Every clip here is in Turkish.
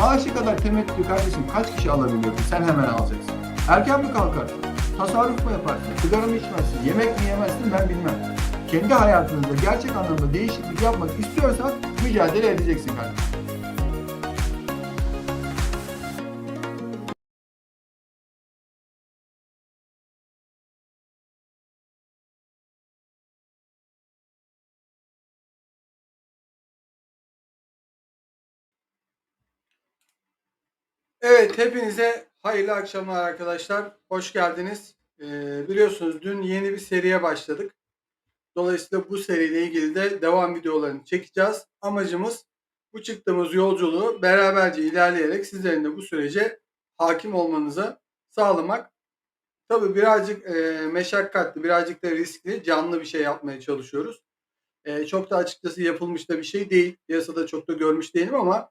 maaşı kadar temettü kardeşim kaç kişi alabiliyorsun? Sen hemen alacaksın. Erken mi kalkarsın? Tasarruf mu yaparsın? Sigara mı içmezsin? Yemek mi yemezsin? Ben bilmem. Kendi hayatınızda gerçek anlamda değişiklik yapmak istiyorsan mücadele edeceksin kardeşim. Evet, hepinize hayırlı akşamlar arkadaşlar. Hoş geldiniz. Ee, biliyorsunuz dün yeni bir seriye başladık. Dolayısıyla bu seriyle ilgili de devam videolarını çekeceğiz. Amacımız bu çıktığımız yolculuğu beraberce ilerleyerek sizlerin de bu sürece hakim olmanızı sağlamak. Tabii birazcık e, meşakkatli, birazcık da riskli, canlı bir şey yapmaya çalışıyoruz. E, çok da açıkçası yapılmış da bir şey değil. Piyasada çok da görmüş değilim ama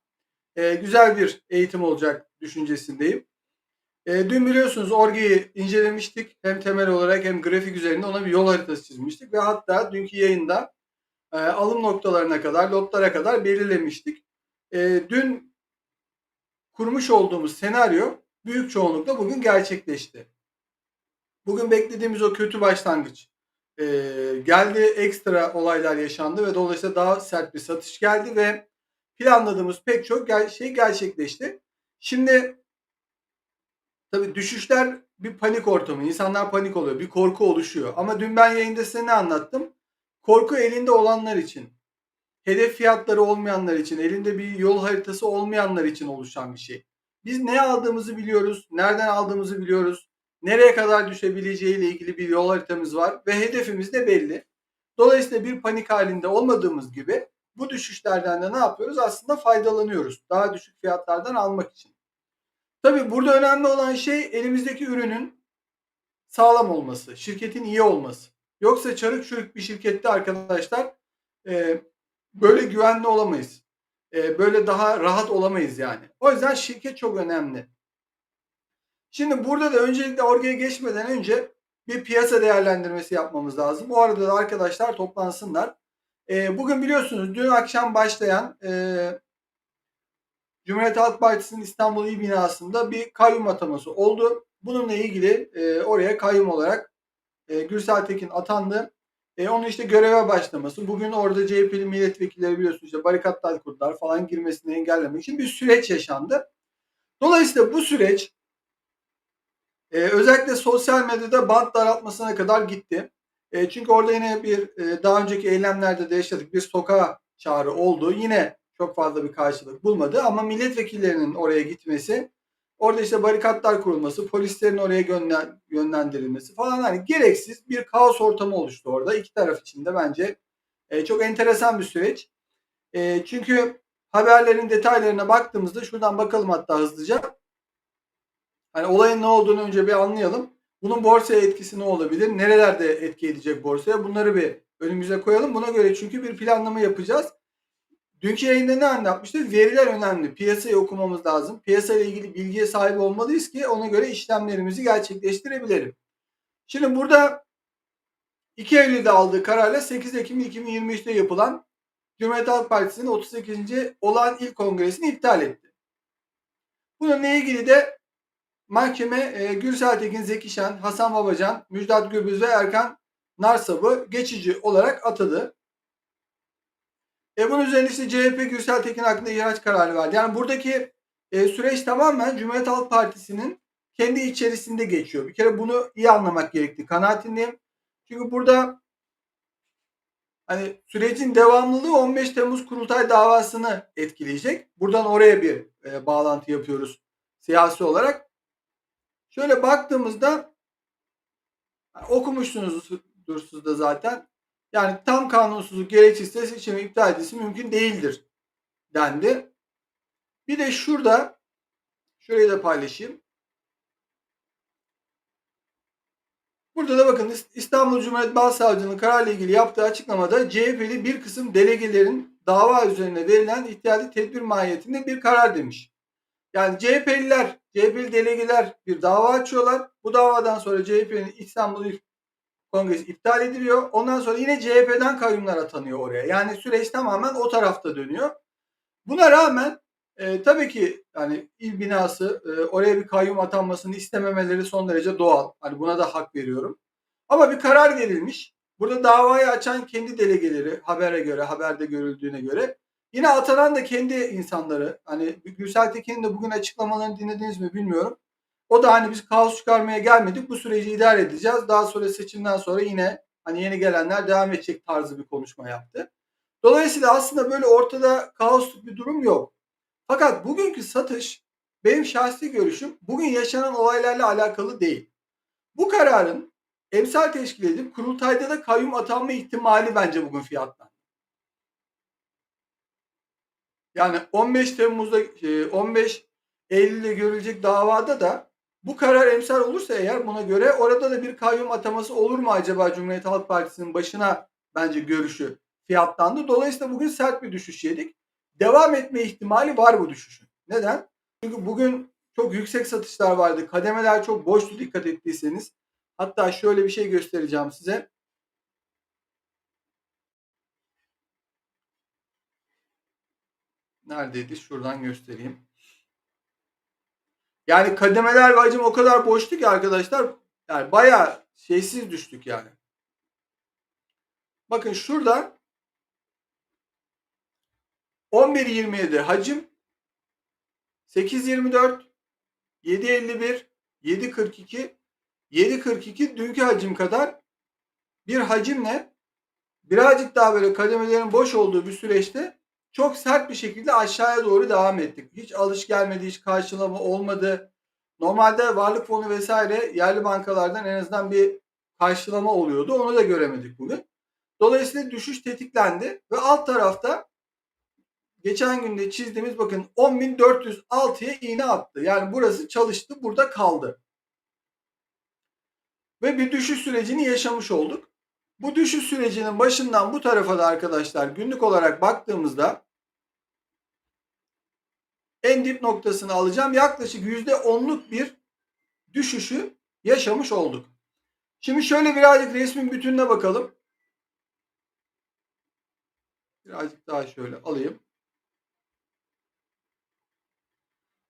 e, güzel bir eğitim olacak düşüncesindeyim. E, dün biliyorsunuz Orgi'yi incelemiştik. Hem temel olarak hem grafik üzerinde ona bir yol haritası çizmiştik. Ve hatta dünkü yayında e, alım noktalarına kadar, lotlara kadar belirlemiştik. E, dün kurmuş olduğumuz senaryo büyük çoğunlukla bugün gerçekleşti. Bugün beklediğimiz o kötü başlangıç e, geldi. Ekstra olaylar yaşandı ve dolayısıyla daha sert bir satış geldi ve planladığımız pek çok şey gerçekleşti. Şimdi tabii düşüşler bir panik ortamı. İnsanlar panik oluyor. Bir korku oluşuyor. Ama dün ben yayında size ne anlattım? Korku elinde olanlar için. Hedef fiyatları olmayanlar için, elinde bir yol haritası olmayanlar için oluşan bir şey. Biz ne aldığımızı biliyoruz, nereden aldığımızı biliyoruz, nereye kadar düşebileceğiyle ilgili bir yol haritamız var ve hedefimiz de belli. Dolayısıyla bir panik halinde olmadığımız gibi bu düşüşlerden de ne yapıyoruz? Aslında faydalanıyoruz. Daha düşük fiyatlardan almak için. Tabii burada önemli olan şey elimizdeki ürünün sağlam olması, şirketin iyi olması. Yoksa çarık çürük bir şirkette arkadaşlar e, böyle güvenli olamayız. E, böyle daha rahat olamayız yani. O yüzden şirket çok önemli. Şimdi burada da öncelikle oraya geçmeden önce bir piyasa değerlendirmesi yapmamız lazım. O arada da arkadaşlar toplansınlar. E, bugün biliyorsunuz dün akşam başlayan e, Cumhuriyet Halk Partisi'nin İstanbul İl binasında bir kayyum ataması oldu. Bununla ilgili e, oraya kayyum olarak e, Gürsel Tekin atandı. E, onun işte göreve başlaması. Bugün orada CHP'li milletvekilleri biliyorsunuz işte barikatlar kurdular falan girmesini engellemek için bir süreç yaşandı. Dolayısıyla bu süreç e, özellikle sosyal medyada bant daraltmasına kadar gitti. E, çünkü orada yine bir e, daha önceki eylemlerde de yaşadık. Bir sokağa çağrı oldu. Yine çok fazla bir karşılık bulmadı ama milletvekillerinin oraya gitmesi, orada işte barikatlar kurulması, polislerin oraya yönlen- yönlendirilmesi falan hani gereksiz bir kaos ortamı oluştu orada. İki taraf için de bence e, çok enteresan bir süreç. E, çünkü haberlerin detaylarına baktığımızda şuradan bakalım hatta hızlıca. Hani olayın ne olduğunu önce bir anlayalım. Bunun borsaya etkisi ne olabilir? Nerelerde etki edecek borsaya? Bunları bir önümüze koyalım. Buna göre çünkü bir planlama yapacağız. Dünkü yayında ne anlatmıştık? Veriler önemli. Piyasayı okumamız lazım. Piyasayla ilgili bilgiye sahip olmalıyız ki ona göre işlemlerimizi gerçekleştirebilelim. Şimdi burada 2 Eylül'de aldığı kararla 8 Ekim 2023'te yapılan Cumhuriyet Halk Partisi'nin 38. olan ilk kongresini iptal etti. Bununla ilgili de mahkeme e, Gürsel Tekin Zekişen, Hasan Babacan, Müjdat Gürbüz ve Erkan Narsab'ı geçici olarak atadı. E bunun üzerine işte CHP Gürsel Tekin hakkında ihraç kararı verdi. Yani buradaki e, süreç tamamen Cumhuriyet Halk Partisi'nin kendi içerisinde geçiyor. Bir kere bunu iyi anlamak gerekti kanaatindeyim. Çünkü burada hani sürecin devamlılığı 15 Temmuz kurultay davasını etkileyecek. Buradan oraya bir e, bağlantı yapıyoruz siyasi olarak. Şöyle baktığımızda okumuşsunuzdur siz de zaten. Yani tam kanunsuzluk gerekçesiyle seçimi iptal edilmesi mümkün değildir dendi. Bir de şurada şurayı da paylaşayım. Burada da bakın İstanbul Cumhuriyet Başsavcılığı'nın kararla ilgili yaptığı açıklamada CHP'li bir kısım delegelerin dava üzerine verilen ihtiyati tedbir mahiyetinde bir karar demiş. Yani CHP'liler, CHP'li delegeler bir dava açıyorlar. Bu davadan sonra CHP'nin İstanbul İl Kongresi iptal ediliyor. Ondan sonra yine CHP'den kayyumlar atanıyor oraya. Yani süreç tamamen o tarafta dönüyor. Buna rağmen E, tabii ki yani il binası e, oraya bir kayyum atanmasını istememeleri son derece doğal. Hani buna da hak veriyorum. Ama bir karar verilmiş. Burada davayı açan kendi delegeleri habere göre, haberde görüldüğüne göre. Yine atanan da kendi insanları. Hani Gürsel Tekin'in de bugün açıklamalarını dinlediniz mi bilmiyorum. O da hani biz kaos çıkarmaya gelmedik. Bu süreci idare edeceğiz. Daha sonra seçimden sonra yine hani yeni gelenler devam edecek tarzı bir konuşma yaptı. Dolayısıyla aslında böyle ortada kaosluk bir durum yok. Fakat bugünkü satış benim şahsi görüşüm bugün yaşanan olaylarla alakalı değil. Bu kararın emsal teşkil edip kurultayda da kayyum atanma ihtimali bence bugün fiyatlandı. Yani 15 Temmuz'da e, 15 Eylül'de görülecek davada da bu karar emsal olursa eğer buna göre orada da bir kayyum ataması olur mu acaba Cumhuriyet Halk Partisi'nin başına bence görüşü fiyatlandı. Dolayısıyla bugün sert bir düşüş yedik. Devam etme ihtimali var bu düşüşün. Neden? Çünkü bugün çok yüksek satışlar vardı. Kademeler çok boştu dikkat ettiyseniz. Hatta şöyle bir şey göstereceğim size. Neredeydi? Şuradan göstereyim. Yani kademeler ve hacim o kadar boştu ki arkadaşlar. Yani bayağı şeysiz düştük yani. Bakın şurada 11.27 hacim 8.24 7.51 7.42 7.42 dünkü hacim kadar bir hacimle birazcık daha böyle kademelerin boş olduğu bir süreçte çok sert bir şekilde aşağıya doğru devam ettik. Hiç alış gelmedi, hiç karşılama olmadı. Normalde varlık fonu vesaire yerli bankalardan en azından bir karşılama oluyordu. Onu da göremedik bugün. Dolayısıyla düşüş tetiklendi ve alt tarafta geçen günde çizdiğimiz bakın 10.406'ya iğne attı. Yani burası çalıştı, burada kaldı. Ve bir düşüş sürecini yaşamış olduk. Bu düşüş sürecinin başından bu tarafa da arkadaşlar günlük olarak baktığımızda en dip noktasını alacağım. Yaklaşık %10'luk bir düşüşü yaşamış olduk. Şimdi şöyle birazcık resmin bütününe bakalım. Birazcık daha şöyle alayım.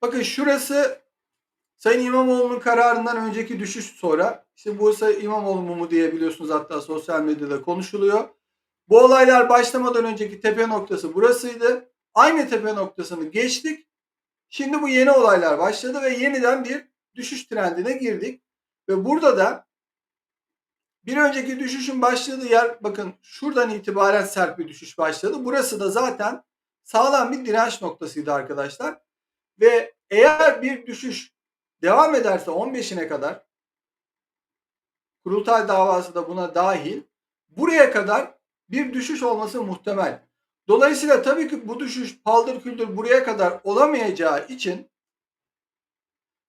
Bakın şurası Sayın İmamoğlu'nun kararından önceki düşüş sonra işte Bursa İmamoğlu mu diye biliyorsunuz hatta sosyal medyada konuşuluyor. Bu olaylar başlamadan önceki tepe noktası burasıydı. Aynı tepe noktasını geçtik. Şimdi bu yeni olaylar başladı ve yeniden bir düşüş trendine girdik. Ve burada da bir önceki düşüşün başladığı yer bakın şuradan itibaren sert bir düşüş başladı. Burası da zaten sağlam bir direnç noktasıydı arkadaşlar. Ve eğer bir düşüş devam ederse 15'ine kadar kurultay davası da buna dahil buraya kadar bir düşüş olması muhtemel. Dolayısıyla tabii ki bu düşüş paldır küldür buraya kadar olamayacağı için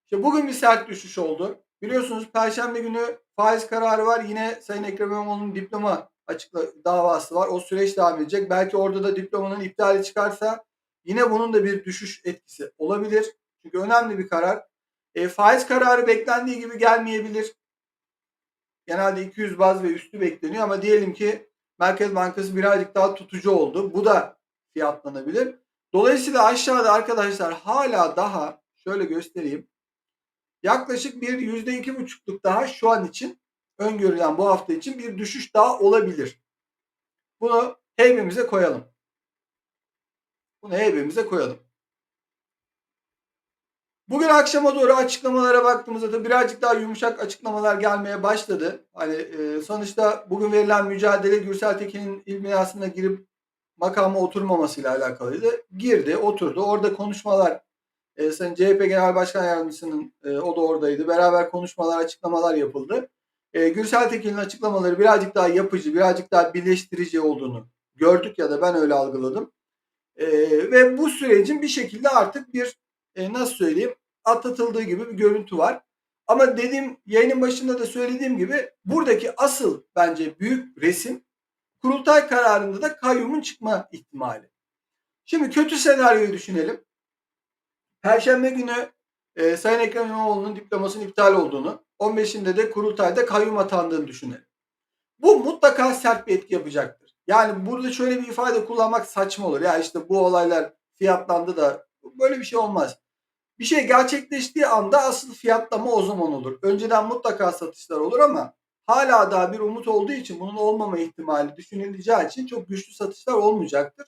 işte bugün bir sert düşüş oldu. Biliyorsunuz Perşembe günü faiz kararı var. Yine Sayın Ekrem İmamoğlu'nun diploma açıkla davası var. O süreç devam edecek. Belki orada da diplomanın iptali çıkarsa yine bunun da bir düşüş etkisi olabilir. Çünkü önemli bir karar. E, faiz kararı beklendiği gibi gelmeyebilir. Genelde 200 baz ve üstü bekleniyor ama diyelim ki Merkez Bankası birazcık daha tutucu oldu. Bu da fiyatlanabilir. Dolayısıyla aşağıda arkadaşlar hala daha şöyle göstereyim. Yaklaşık bir yüzde iki buçukluk daha şu an için öngörülen bu hafta için bir düşüş daha olabilir. Bunu heybemize koyalım. Bunu heybemize koyalım. Bugün akşama doğru açıklamalara baktığımızda da birazcık daha yumuşak açıklamalar gelmeye başladı. Hani e, sonuçta bugün verilen mücadele Gürsel Tekin'in il binasına girip makama oturmamasıyla alakalıydı. Girdi, oturdu. Orada konuşmalar e, Sayın CHP Genel Başkan Yardımcısının e, o da oradaydı. Beraber konuşmalar, açıklamalar yapıldı. E, Gürsel Tekin'in açıklamaları birazcık daha yapıcı, birazcık daha birleştirici olduğunu gördük ya da ben öyle algıladım. E, ve bu sürecin bir şekilde artık bir e, nasıl söyleyeyim atlatıldığı gibi bir görüntü var. Ama dediğim yayının başında da söylediğim gibi buradaki asıl bence büyük resim kurultay kararında da kayyumun çıkma ihtimali. Şimdi kötü senaryoyu düşünelim. Perşembe günü e, Sayın Ekrem İmamoğlu'nun diplomasının iptal olduğunu, 15'inde de kurultayda kayyum atandığını düşünelim. Bu mutlaka sert bir etki yapacaktır. Yani burada şöyle bir ifade kullanmak saçma olur. Ya işte bu olaylar fiyatlandı da Böyle bir şey olmaz. Bir şey gerçekleştiği anda asıl fiyatlama o zaman olur. Önceden mutlaka satışlar olur ama hala daha bir umut olduğu için bunun olmama ihtimali düşünüleceği için çok güçlü satışlar olmayacaktır.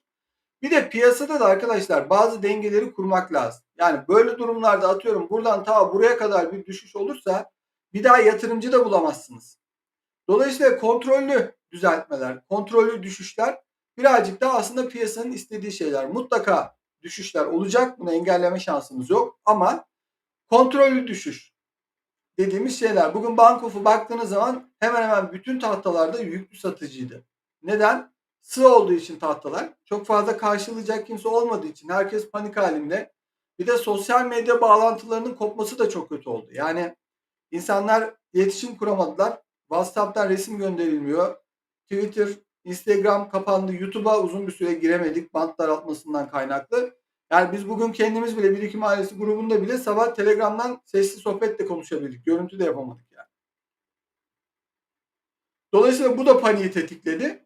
Bir de piyasada da arkadaşlar bazı dengeleri kurmak lazım. Yani böyle durumlarda atıyorum buradan ta buraya kadar bir düşüş olursa bir daha yatırımcı da bulamazsınız. Dolayısıyla kontrollü düzeltmeler, kontrollü düşüşler birazcık daha aslında piyasanın istediği şeyler. Mutlaka düşüşler olacak. Bunu engelleme şansımız yok. Ama kontrollü düşüş dediğimiz şeyler. Bugün Bankof'u baktığınız zaman hemen hemen bütün tahtalarda yüklü satıcıydı. Neden? Sığ olduğu için tahtalar. Çok fazla karşılayacak kimse olmadığı için herkes panik halinde. Bir de sosyal medya bağlantılarının kopması da çok kötü oldu. Yani insanlar iletişim kuramadılar. WhatsApp'tan resim gönderilmiyor. Twitter, Instagram kapandı. YouTube'a uzun bir süre giremedik bant daraltmasından kaynaklı. Yani biz bugün kendimiz bile Birikim Ailesi grubunda bile sabah Telegram'dan sesli sohbetle konuşabildik. Görüntü de yapamadık yani. Dolayısıyla bu da paniği tetikledi.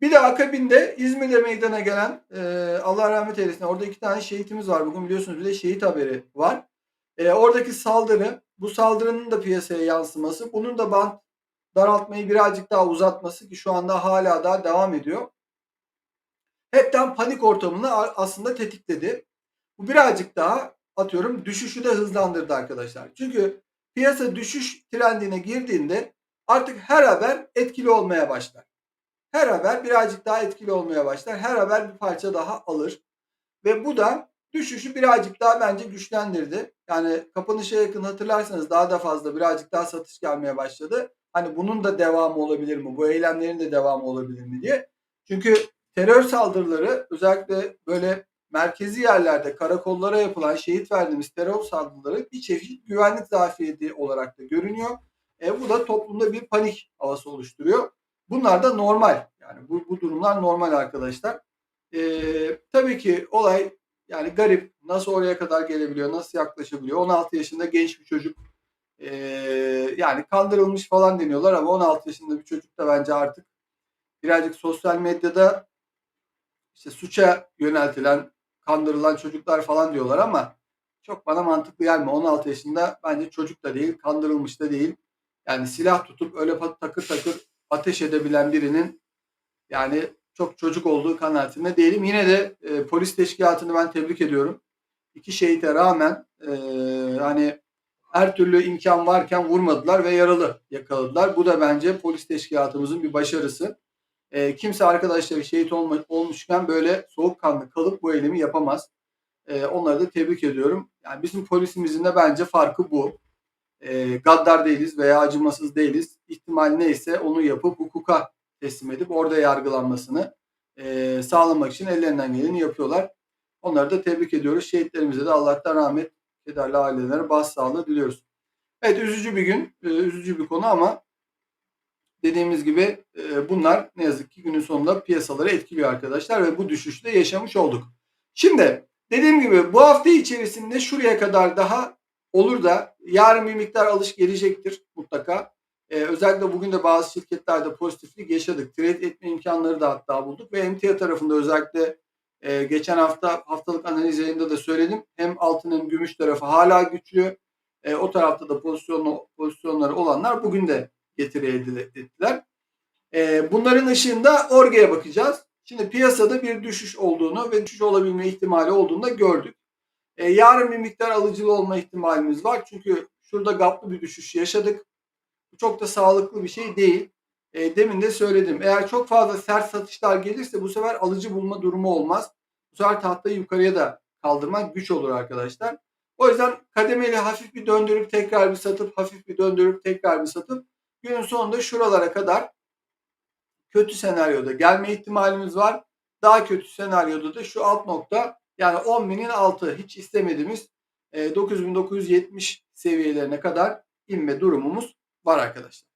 Bir de akabinde İzmir'de meydana gelen e, Allah rahmet eylesin orada iki tane şehitimiz var. Bugün biliyorsunuz bir de şehit haberi var. E, oradaki saldırı bu saldırının da piyasaya yansıması bunun da bant daraltmayı birazcık daha uzatması ki şu anda hala daha devam ediyor. Hepten panik ortamını aslında tetikledi. Bu birazcık daha atıyorum düşüşü de hızlandırdı arkadaşlar. Çünkü piyasa düşüş trendine girdiğinde artık her haber etkili olmaya başlar. Her haber birazcık daha etkili olmaya başlar. Her haber bir parça daha alır. Ve bu da düşüşü birazcık daha bence güçlendirdi. Yani kapanışa yakın hatırlarsanız daha da fazla birazcık daha satış gelmeye başladı. Hani bunun da devamı olabilir mi? Bu eylemlerin de devamı olabilir mi diye. Çünkü terör saldırıları özellikle böyle merkezi yerlerde karakollara yapılan şehit verdiğimiz terör saldırıları bir çeşit güvenlik zafiyeti olarak da görünüyor. E, bu da toplumda bir panik havası oluşturuyor. Bunlar da normal. Yani bu, bu durumlar normal arkadaşlar. E, tabii ki olay yani garip. Nasıl oraya kadar gelebiliyor? Nasıl yaklaşabiliyor? 16 yaşında genç bir çocuk. E, yani kandırılmış falan deniyorlar ama 16 yaşında bir çocuk da bence artık birazcık sosyal medyada işte suça yöneltilen, kandırılan çocuklar falan diyorlar ama çok bana mantıklı gelmiyor. 16 yaşında bence çocuk da değil, kandırılmış da değil. Yani silah tutup öyle takır takır ateş edebilen birinin yani çok çocuk olduğu kanaatinde değilim. Yine de e, polis teşkilatını ben tebrik ediyorum. İki şehite rağmen e, hani her türlü imkan varken vurmadılar ve yaralı yakaladılar. Bu da bence polis teşkilatımızın bir başarısı. E, kimse arkadaşları şehit olma, olmuşken böyle soğukkanlı kalıp bu eylemi yapamaz. E, onları da tebrik ediyorum. Yani bizim polisimizin de bence farkı bu. E, gaddar değiliz veya acımasız değiliz. İhtimal neyse onu yapıp hukuka teslim edip orada yargılanmasını e, sağlamak için ellerinden geleni yapıyorlar. Onları da tebrik ediyoruz. Şehitlerimize de Allah'tan rahmet, kederli ailelere başsağlığı diliyoruz. Evet üzücü bir gün, e, üzücü bir konu ama dediğimiz gibi e, bunlar ne yazık ki günün sonunda piyasaları etkiliyor arkadaşlar ve bu düşüşü de yaşamış olduk. Şimdi dediğim gibi bu hafta içerisinde şuraya kadar daha olur da yarın bir miktar alış gelecektir mutlaka. Ee, özellikle bugün de bazı şirketlerde pozitiflik yaşadık. Trade etme imkanları da hatta bulduk ve emtia tarafında özellikle e, geçen hafta haftalık analiz yayında da söyledim. Hem altın hem gümüş tarafı hala güçlü. E, o tarafta da pozisyonlu, pozisyonları olanlar bugün de getiri ettiler. E, bunların ışığında Orge'ye bakacağız. Şimdi piyasada bir düşüş olduğunu ve düşüş olabilme ihtimali olduğunu da gördük. E, yarın bir miktar alıcılı olma ihtimalimiz var. Çünkü şurada gaplı bir düşüş yaşadık. Bu çok da sağlıklı bir şey değil. E, demin de söyledim. Eğer çok fazla sert satışlar gelirse bu sefer alıcı bulma durumu olmaz. Bu sefer tahtayı yukarıya da kaldırmak güç olur arkadaşlar. O yüzden kademeli hafif bir döndürüp tekrar bir satıp hafif bir döndürüp tekrar bir satıp günün sonunda şuralara kadar kötü senaryoda gelme ihtimalimiz var. Daha kötü senaryoda da şu alt nokta yani 10 binin altı hiç istemediğimiz e, 9970 seviyelerine kadar inme durumumuz var arkadaşlar.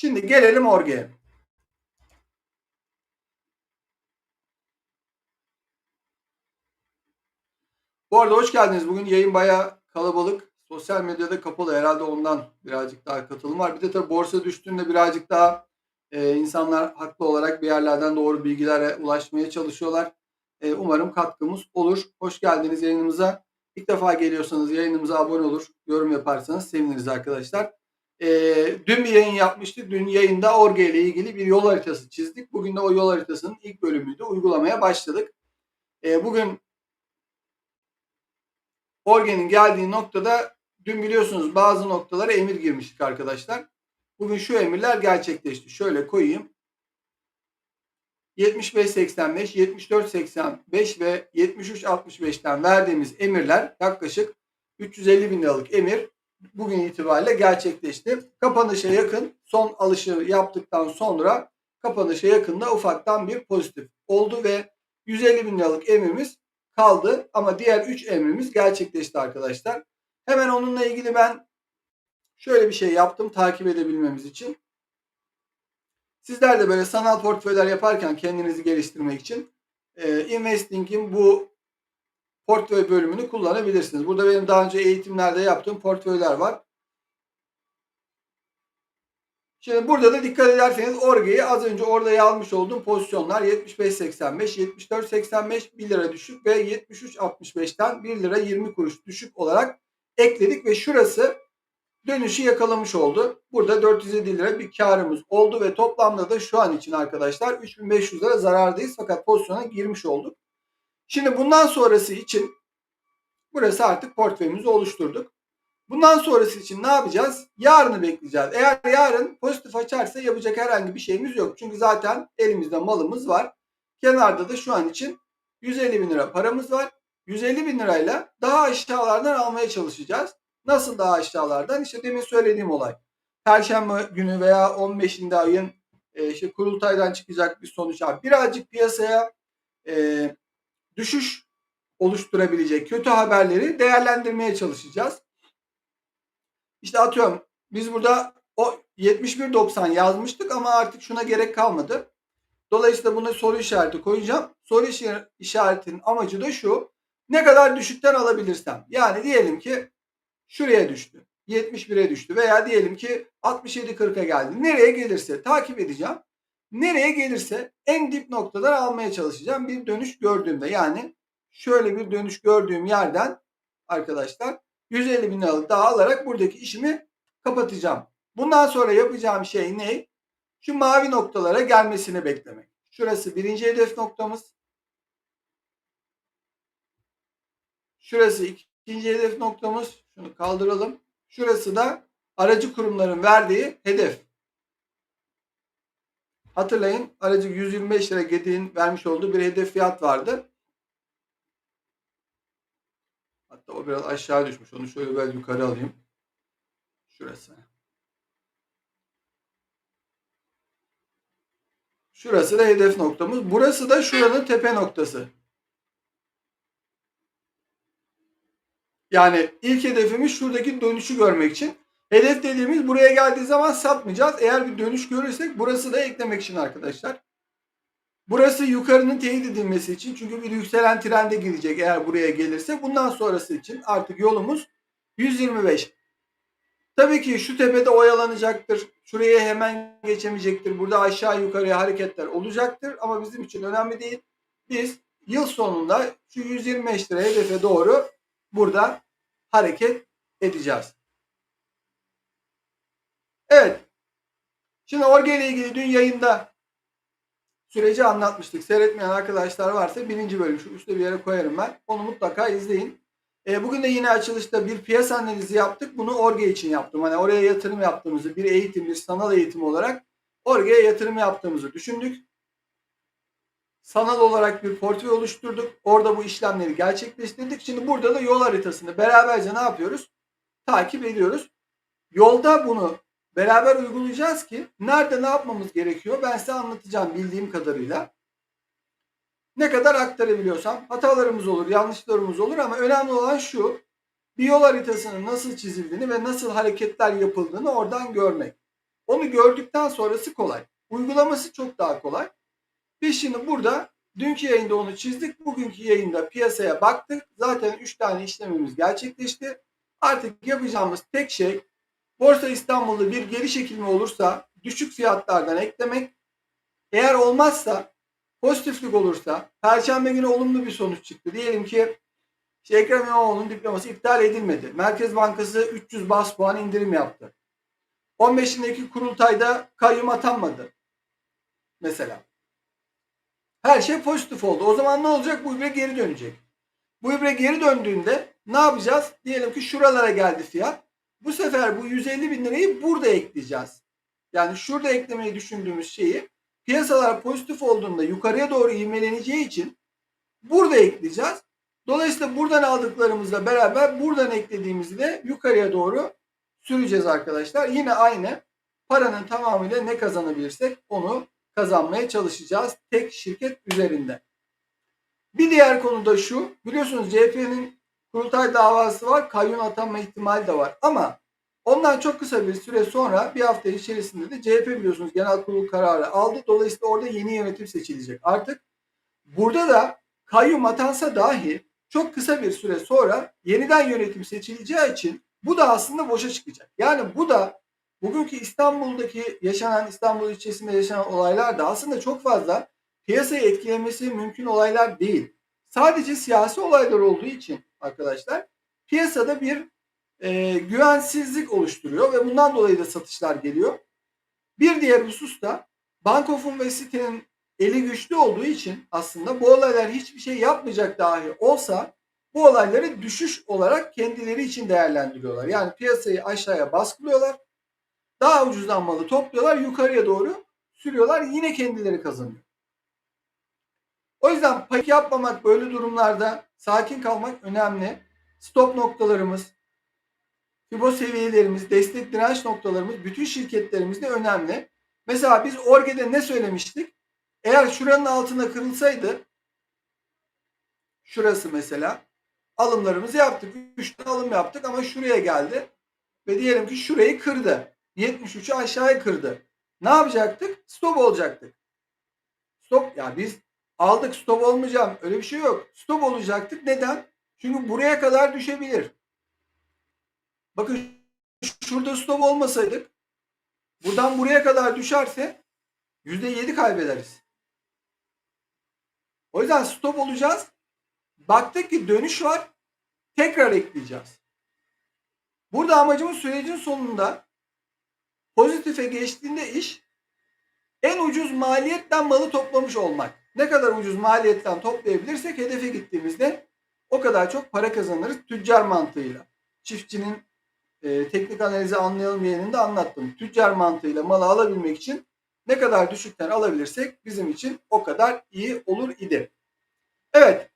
Şimdi gelelim Orge'ye. Bu arada hoş geldiniz. Bugün yayın bayağı kalabalık. Sosyal medyada kapalı. Herhalde ondan birazcık daha katılım var. Bir de tabii borsa düştüğünde birazcık daha e, insanlar haklı olarak bir yerlerden doğru bilgilere ulaşmaya çalışıyorlar. E, umarım katkımız olur. Hoş geldiniz yayınımıza. İlk defa geliyorsanız yayınımıza abone olur, yorum yaparsanız seviniriz arkadaşlar. E, dün bir yayın yapmıştık. Dün yayında Orge ile ilgili bir yol haritası çizdik. Bugün de o yol haritasının ilk bölümüydü. Uygulamaya başladık. E, bugün Orge'nin geldiği noktada dün biliyorsunuz bazı noktalara emir girmiştik arkadaşlar. Bugün şu emirler gerçekleşti. Şöyle koyayım. 75-85, 74-85 ve 73-65'ten verdiğimiz emirler yaklaşık 350 bin liralık emir bugün itibariyle gerçekleşti. Kapanışa yakın son alışı yaptıktan sonra kapanışa yakında ufaktan bir pozitif oldu ve 150 bin liralık emrimiz kaldı ama diğer 3 emrimiz gerçekleşti arkadaşlar. Hemen onunla ilgili ben şöyle bir şey yaptım takip edebilmemiz için. Sizler de böyle sanal portföyler yaparken kendinizi geliştirmek için e, Investing'in bu portföy bölümünü kullanabilirsiniz. Burada benim daha önce eğitimlerde yaptığım portföyler var. Şimdi burada da dikkat ederseniz Orge'yi az önce orada yazmış olduğum pozisyonlar 75.85, 74.85 1 lira düşük ve 73.65'ten 1 lira 20 kuruş düşük olarak ekledik ve şurası dönüşü yakalamış oldu. Burada 407 lira bir karımız oldu ve toplamda da şu an için arkadaşlar 3500 lira zarardayız fakat pozisyona girmiş olduk. Şimdi bundan sonrası için burası artık portföyümüzü oluşturduk. Bundan sonrası için ne yapacağız? Yarını bekleyeceğiz. Eğer yarın pozitif açarsa yapacak herhangi bir şeyimiz yok. Çünkü zaten elimizde malımız var. Kenarda da şu an için 150 bin lira paramız var. 150 bin lirayla daha aşağılardan almaya çalışacağız. Nasıl daha aşağılardan? İşte demin söylediğim olay. Perşembe günü veya 15'inde ayın e, işte kurultaydan çıkacak bir sonuç. Birazcık piyasaya e, düşüş oluşturabilecek kötü haberleri değerlendirmeye çalışacağız. İşte atıyorum biz burada o 71.90 yazmıştık ama artık şuna gerek kalmadı. Dolayısıyla buna soru işareti koyacağım. Soru işaretinin amacı da şu. Ne kadar düşükten alabilirsem. Yani diyelim ki şuraya düştü. 71'e düştü veya diyelim ki 67-40'a geldi. Nereye gelirse takip edeceğim. Nereye gelirse en dip noktadan almaya çalışacağım bir dönüş gördüğümde. Yani şöyle bir dönüş gördüğüm yerden arkadaşlar 150 bin liralık daha alarak buradaki işimi kapatacağım. Bundan sonra yapacağım şey ne? Şu mavi noktalara gelmesini beklemek. Şurası birinci hedef noktamız. Şurası ikinci hedef noktamız. Şunu kaldıralım. Şurası da aracı kurumların verdiği hedef. Hatırlayın aracı 125 lira Gedir'in vermiş olduğu bir hedef fiyat vardı. Hatta o biraz aşağı düşmüş. Onu şöyle ben yukarı alayım. Şurası. Şurası da hedef noktamız. Burası da şuranın tepe noktası. Yani ilk hedefimiz şuradaki dönüşü görmek için. Hedef dediğimiz buraya geldiği zaman satmayacağız. Eğer bir dönüş görürsek burası da eklemek için arkadaşlar. Burası yukarının teyit edilmesi için çünkü bir yükselen trende girecek eğer buraya gelirse. Bundan sonrası için artık yolumuz 125. Tabii ki şu tepede oyalanacaktır. Şuraya hemen geçemeyecektir. Burada aşağı yukarıya hareketler olacaktır. Ama bizim için önemli değil. Biz yıl sonunda şu 125 lira hedefe doğru burada hareket edeceğiz. Evet. Şimdi Orge ile ilgili dün yayında süreci anlatmıştık. Seyretmeyen arkadaşlar varsa birinci bölüm şu üstte bir yere koyarım ben. Onu mutlaka izleyin. E, bugün de yine açılışta bir piyasa analizi yaptık. Bunu Orge için yaptım. Hani oraya yatırım yaptığımızı bir eğitim, bir sanal eğitim olarak Orge'ye yatırım yaptığımızı düşündük. Sanal olarak bir portföy oluşturduk. Orada bu işlemleri gerçekleştirdik. Şimdi burada da yol haritasını beraberce ne yapıyoruz? Takip ediyoruz. Yolda bunu beraber uygulayacağız ki nerede ne yapmamız gerekiyor ben size anlatacağım bildiğim kadarıyla. Ne kadar aktarabiliyorsam hatalarımız olur, yanlışlarımız olur ama önemli olan şu. Bir yol haritasının nasıl çizildiğini ve nasıl hareketler yapıldığını oradan görmek. Onu gördükten sonrası kolay. Uygulaması çok daha kolay. Biz şimdi burada dünkü yayında onu çizdik. Bugünkü yayında piyasaya baktık. Zaten 3 tane işlemimiz gerçekleşti. Artık yapacağımız tek şey Borsa İstanbul'da bir geri çekilme olursa düşük fiyatlardan eklemek. Eğer olmazsa pozitiflik olursa, Perşembe günü olumlu bir sonuç çıktı. Diyelim ki işte Ekrem İmamoğlu'nun diploması iptal edilmedi. Merkez Bankası 300 bas puan indirim yaptı. 15'indeki kurultayda kayyum atanmadı. Mesela. Her şey pozitif oldu. O zaman ne olacak? Bu ibre geri dönecek. Bu ibre geri döndüğünde ne yapacağız? Diyelim ki şuralara geldi fiyat. Bu sefer bu 150 bin lirayı burada ekleyeceğiz. Yani şurada eklemeyi düşündüğümüz şeyi piyasalar pozitif olduğunda yukarıya doğru ivmeleneceği için burada ekleyeceğiz. Dolayısıyla buradan aldıklarımızla beraber buradan eklediğimizi yukarıya doğru süreceğiz arkadaşlar. Yine aynı paranın tamamıyla ne kazanabilirsek onu kazanmaya çalışacağız tek şirket üzerinde. Bir diğer konu da şu. Biliyorsunuz CHP'nin kurultay davası var. Kayyum atanma ihtimali de var. Ama ondan çok kısa bir süre sonra bir hafta içerisinde de CHP biliyorsunuz genel kurul kararı aldı. Dolayısıyla orada yeni yönetim seçilecek. Artık burada da kayyum atansa dahi çok kısa bir süre sonra yeniden yönetim seçileceği için bu da aslında boşa çıkacak. Yani bu da bugünkü İstanbul'daki yaşanan İstanbul ilçesinde yaşanan olaylar da aslında çok fazla piyasayı etkilemesi mümkün olaylar değil. Sadece siyasi olaylar olduğu için arkadaşlar piyasada bir e, güvensizlik oluşturuyor ve bundan dolayı da satışlar geliyor. Bir diğer husus da Bankof'un ve sitenin eli güçlü olduğu için aslında bu olaylar hiçbir şey yapmayacak dahi olsa bu olayları düşüş olarak kendileri için değerlendiriyorlar. Yani piyasayı aşağıya baskılıyorlar. Daha ucuzdan malı topluyorlar. Yukarıya doğru sürüyorlar. Yine kendileri kazanıyor. O yüzden panik yapmamak böyle durumlarda sakin kalmak önemli. Stop noktalarımız, Fibo seviyelerimiz, destek direnç noktalarımız bütün şirketlerimizde önemli. Mesela biz Orge'de ne söylemiştik? Eğer şuranın altına kırılsaydı şurası mesela alımlarımızı yaptık. 3 tane alım yaptık ama şuraya geldi. Ve diyelim ki şurayı kırdı. 73'ü aşağıya kırdı. Ne yapacaktık? Stop olacaktık. Stop ya biz aldık stop olmayacağım. Öyle bir şey yok. Stop olacaktık. Neden? Çünkü buraya kadar düşebilir. Bakın şurada stop olmasaydık buradan buraya kadar düşerse %7 kaybederiz. O yüzden stop olacağız. Baktık ki dönüş var. Tekrar ekleyeceğiz. Burada amacımız sürecin sonunda pozitife geçtiğinde iş en ucuz maliyetten malı toplamış olmak. Ne kadar ucuz maliyetten toplayabilirsek hedefe gittiğimizde o kadar çok para kazanırız tüccar mantığıyla. Çiftçinin e, teknik analizi anlayalım yerinde anlattım. Tüccar mantığıyla malı alabilmek için ne kadar düşükten alabilirsek bizim için o kadar iyi olur idi. Evet.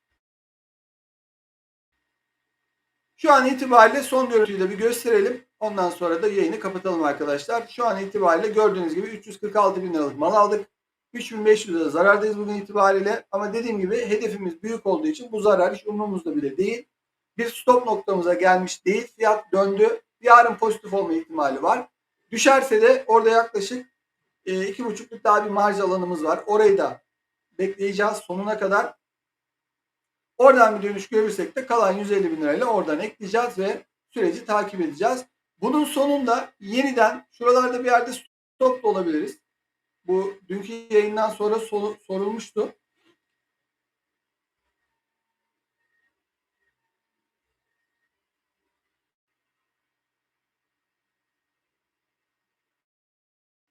Şu an itibariyle son görüntüyü de bir gösterelim. Ondan sonra da yayını kapatalım arkadaşlar. Şu an itibariyle gördüğünüz gibi 346 bin liralık mal aldık. 3500 lira zarardayız bugün itibariyle. Ama dediğim gibi hedefimiz büyük olduğu için bu zarar hiç umurumuzda bile değil. Bir stop noktamıza gelmiş değil. Fiyat döndü. Yarın pozitif olma ihtimali var. Düşerse de orada yaklaşık e, iki buçukluk daha bir marj alanımız var. Orayı da bekleyeceğiz sonuna kadar. Oradan bir dönüş görürsek de kalan 150 bin lirayla oradan ekleyeceğiz ve süreci takip edeceğiz. Bunun sonunda yeniden şuralarda bir yerde stop da olabiliriz. Bu dünkü yayından sonra sorulmuştu.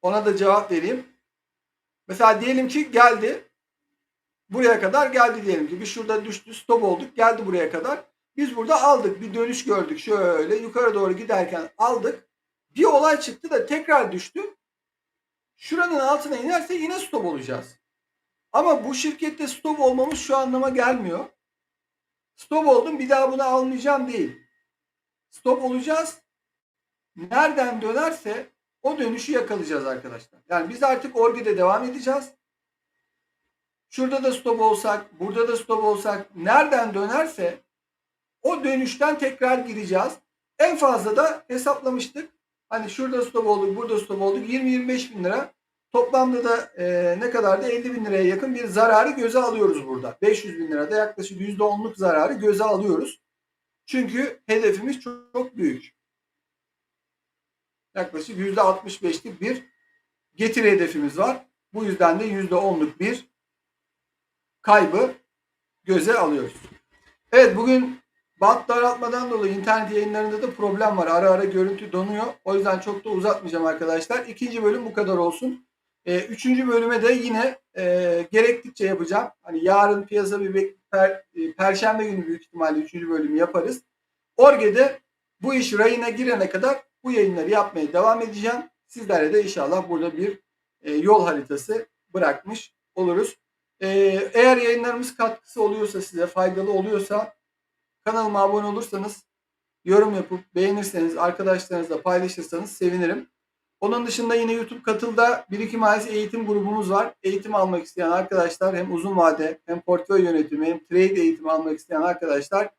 Ona da cevap vereyim. Mesela diyelim ki geldi. Buraya kadar geldi diyelim ki. Bir şurada düştü stop olduk. Geldi buraya kadar. Biz burada aldık. Bir dönüş gördük. Şöyle yukarı doğru giderken aldık. Bir olay çıktı da tekrar düştü. Şuranın altına inerse yine stop olacağız. Ama bu şirkette stop olmamız şu anlama gelmiyor. Stop oldum bir daha bunu almayacağım değil. Stop olacağız. Nereden dönerse o dönüşü yakalayacağız arkadaşlar. Yani biz artık Orbi'de devam edeceğiz. Şurada da stop olsak, burada da stop olsak nereden dönerse o dönüşten tekrar gireceğiz. En fazla da hesaplamıştık. Hani şurada stop olduk, burada stop olduk. 20-25 bin lira. Toplamda da e, ne kadar da 50 bin liraya yakın bir zararı göze alıyoruz burada. 500 bin lirada yaklaşık %10'luk zararı göze alıyoruz. Çünkü hedefimiz çok, çok büyük. Yaklaşık %65'lik bir getiri hedefimiz var. Bu yüzden de %10'luk bir kaybı göze alıyoruz. Evet bugün bant daraltmadan dolayı internet yayınlarında da problem var. Ara ara görüntü donuyor. O yüzden çok da uzatmayacağım arkadaşlar. İkinci bölüm bu kadar olsun. Ee, üçüncü bölüme de yine e, gerektikçe yapacağım. Hani yarın piyasa bir per- e, perşembe günü büyük ihtimalle üçüncü bölümü yaparız. Orge'de bu iş rayına girene kadar bu yayınları yapmaya devam edeceğim. Sizlere de inşallah burada bir e, yol haritası bırakmış oluruz. E, eğer yayınlarımız katkısı oluyorsa size faydalı oluyorsa kanalıma abone olursanız yorum yapıp beğenirseniz arkadaşlarınızla paylaşırsanız sevinirim. Onun dışında yine YouTube katılda Birikim Ailesi eğitim grubumuz var. Eğitim almak isteyen arkadaşlar hem uzun vade hem portföy yönetimi hem trade eğitimi almak isteyen arkadaşlar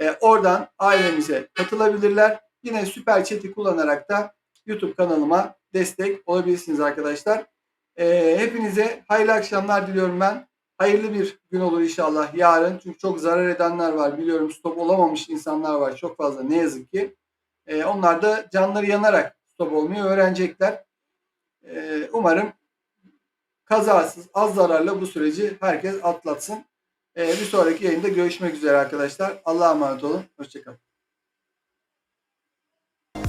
e, oradan ailemize katılabilirler. Yine süper chat'i kullanarak da YouTube kanalıma destek olabilirsiniz arkadaşlar. E, hepinize hayırlı akşamlar diliyorum ben. Hayırlı bir gün olur inşallah yarın. Çünkü çok zarar edenler var. Biliyorum stop olamamış insanlar var çok fazla ne yazık ki. E, onlar da canları yanarak stop olmayı öğrenecekler. E, umarım kazasız, az zararla bu süreci herkes atlatsın. E, bir sonraki yayında görüşmek üzere arkadaşlar. Allah'a emanet olun. Hoşçakalın.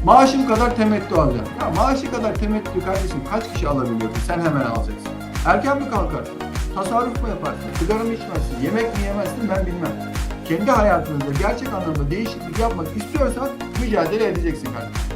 Maaşım kadar temettü alacağım. Ya maaşı kadar temettü kardeşim kaç kişi alabiliyor? Sen hemen alacaksın. Erken mi kalkarsın? Tasarruf mu yaparsın? Sigara mı içmezsin? Yemek mi yemezsin? Ben bilmem. Kendi hayatınızda gerçek anlamda değişiklik yapmak istiyorsan mücadele edeceksin kardeşim.